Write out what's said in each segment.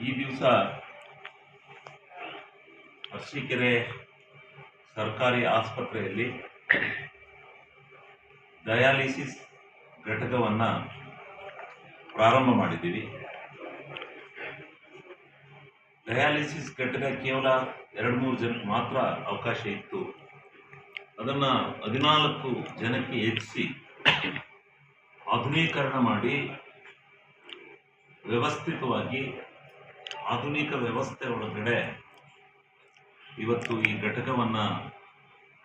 ಈ ದಿವಸ ಅರಸೀಕೆರೆ ಸರ್ಕಾರಿ ಆಸ್ಪತ್ರೆಯಲ್ಲಿ ಡಯಾಲಿಸಿಸ್ ಘಟಕವನ್ನು ಪ್ರಾರಂಭ ಮಾಡಿದ್ದೀವಿ. ಡಯಾಲಿಸಿಸ್ ಘಟಕ ಕೇವಲ ಎರಡು ಮೂರು ಜನಕ್ಕೆ ಮಾತ್ರ ಅವಕಾಶ ಇತ್ತು. ಅದನ್ನು ಹದಿನಾಲ್ಕು ಜನಕ್ಕೆ ಹೆಚ್ಚಿಸಿ ಆಧುನೀಕರಣ ಮಾಡಿ ವ್ಯವಸ್ಥಿತವಾಗಿ ಆಧುನಿಕ ವ್ಯವಸ್ಥೆ ಒಳಗಡೆ ಇವತ್ತು ಈ ಘಟಕವನ್ನು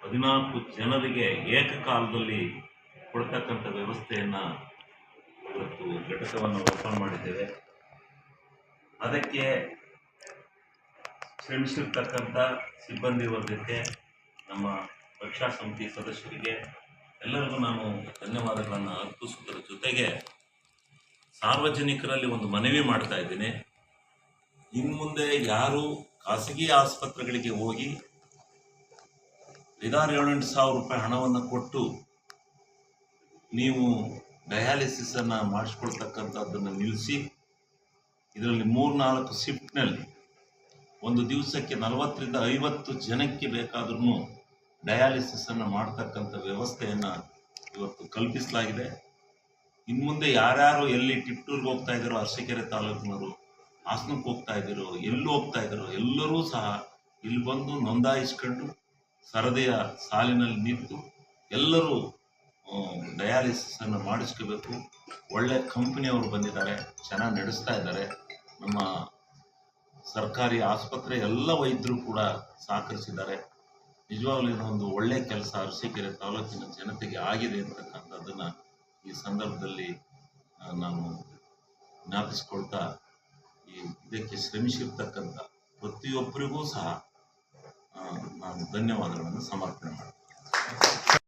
ಹದಿನಾಲ್ಕು ಜನರಿಗೆ ಏಕಕಾಲದಲ್ಲಿ ಕೊಡ್ತಕ್ಕಂಥ ವ್ಯವಸ್ಥೆಯನ್ನು ಇವತ್ತು ಘಟಕವನ್ನು ಓಪನ್ ಮಾಡಿದ್ದೇವೆ. ಅದಕ್ಕೆ ಶ್ರಮಿಸಿರ್ತಕ್ಕಂಥ ಸಿಬ್ಬಂದಿ ವರ್ಗಕ್ಕೆ ನಮ್ಮ ರಕ್ಷಾ ಸಮಿತಿ ಸದಸ್ಯರಿಗೆ ಎಲ್ಲರಿಗೂ ನಾನು ಧನ್ಯವಾದಗಳನ್ನು ಅರ್ಪಿಸುವುದರ ಜೊತೆಗೆ ಸಾರ್ವಜನಿಕರಲ್ಲಿ ಒಂದು ಮನವಿ ಮಾಡ್ತಾ ಇದ್ದೀನಿ. ಇನ್ನು ಮುಂದೆ ಯಾರು ಖಾಸಗಿ ಆಸ್ಪತ್ರೆಗಳಿಗೆ ಹೋಗಿ ಐದಾರು ಏಳೆಂಟು ಸಾವಿರ ರೂಪಾಯಿ ಹಣವನ್ನು ಕೊಟ್ಟು ನೀವು ಡಯಾಲಿಸಿಸ್ ಅನ್ನ ಮಾಡಿಸ್ಕೊಳ್ತಕ್ಕಂಥದ್ದನ್ನು ನಿಲ್ಲಿಸಿ ಇದರಲ್ಲಿ ಮೂರ್ನಾಲ್ಕು ಶಿಫ್ಟ್ನಲ್ಲಿ ಒಂದು ದಿವಸಕ್ಕೆ ನಲವತ್ತರಿಂದ ಐವತ್ತು ಜನಕ್ಕೆ ಬೇಕಾದ್ರೂ ಡಯಾಲಿಸಿಸ್ ಅನ್ನು ಮಾಡ್ತಕ್ಕಂಥ ವ್ಯವಸ್ಥೆಯನ್ನು ಇವತ್ತು ಕಲ್ಪಿಸಲಾಗಿದೆ. ಇನ್ನು ಮುಂದೆ ಯಾರ್ಯಾರು ಎಲ್ಲಿ ಟಿಪ್ಟೂರ್ಗೆ ಹೋಗ್ತಾ ಇದ್ದಾರೋ ಅರಸೀಕೆರೆ ತಾಲೂಕಿನವರು, ಹಾಸನಕ್ಕೆ ಹೋಗ್ತಾ ಇದ್ದೀರೋ ಎಲ್ಲಿ ಹೋಗ್ತಾ ಇದ್ದಾರೋ ಎಲ್ಲರೂ ಸಹ ಇಲ್ಲಿ ಬಂದು ನೋಂದಾಯಿಸ್ಕೊಂಡು ಸರದಿಯ ಸಾಲಿನಲ್ಲಿ ನಿಂತು ಎಲ್ಲರೂ ಡಯಾಲಿಸಿಸ್ ಅನ್ನು ಮಾಡಿಸ್ಕೋಬೇಕು. ಒಳ್ಳೆ ಕಂಪನಿಯವರು ಬಂದಿದ್ದಾರೆ, ಚೆನ್ನಾಗಿ ನಡೆಸ್ತಾ ಇದ್ದಾರೆ. ನಮ್ಮ ಸರ್ಕಾರಿ ಆಸ್ಪತ್ರೆ ಎಲ್ಲ ವೈದ್ಯರು ಕೂಡ ಸಹಕರಿಸಿದ್ದಾರೆ. ನಿಜವಾಗ್ಲೂ ಒಂದು ಒಳ್ಳೆ ಕೆಲಸ ಅರಸೀಕೆರೆ ತಾಲೂಕಿನ ಜನತೆಗೆ ಆಗಿದೆ ಅಂತಕ್ಕಂಥದ್ದನ್ನು ಈ ಸಂದರ್ಭದಲ್ಲಿ ನಾನು ಜ್ಞಾಪಿಸ್ಕೊಳ್ತಾ ಈ ಇದಕ್ಕೆ ಶ್ರಮಿಸಿರ್ತಕ್ಕಂಥ ಪ್ರತಿಯೊಬ್ಬರಿಗೂ ಸಹ ನಾನು ಧನ್ಯವಾದಗಳನ್ನು ಸಮರ್ಪಣೆ ಮಾಡ್ತೀನಿ.